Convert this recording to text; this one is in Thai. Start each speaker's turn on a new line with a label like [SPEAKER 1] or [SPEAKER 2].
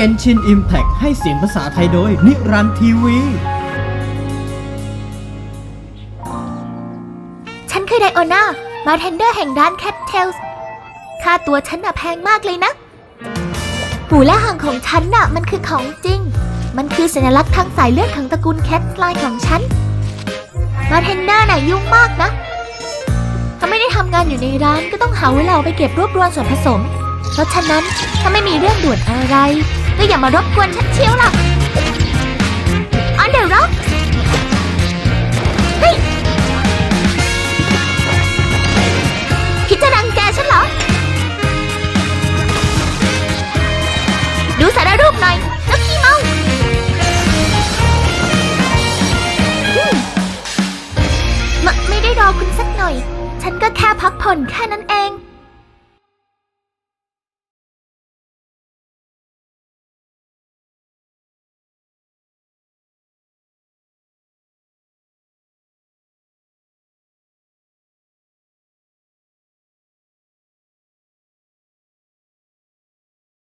[SPEAKER 1] เกนชินอิมแพ t ให้เสียงภาษาไทยโดย นิรันดร์ทีวี
[SPEAKER 2] ฉันคือไดโอนามาเทนเดอร์แห่งร้านแคทเทลส์ค่าตัวฉันน่ะแพงมากเลยนะ หูและหางของฉันน่ะมันคือของจริง มันคือสัญลักษณ์ทางสายเลือดของตระกูลแคทไลน์ของฉันมาเทนเดอร์น่ะยุ่งมากนะ ถ้าไม่ได้ทำงานอยู่ในร้านก็ต้องหาเวลาไปเก็บรวบรวมส่วนผสม เพราะฉะนั้นถ้าไม่มีเรื่องด่วนอะไร ก็อย่ามารบกวนฉันเชียวล่ะอันเดอร์ร็อกเฮ้ยคิดจะรังแกฉันเหรอ ดูสารรูปหน่อยแล้วขี้เมาอืมมะไม่ได้รอคุณสักหน่อย ฉันก็แค่พักผ่อนแค่นั้นเอง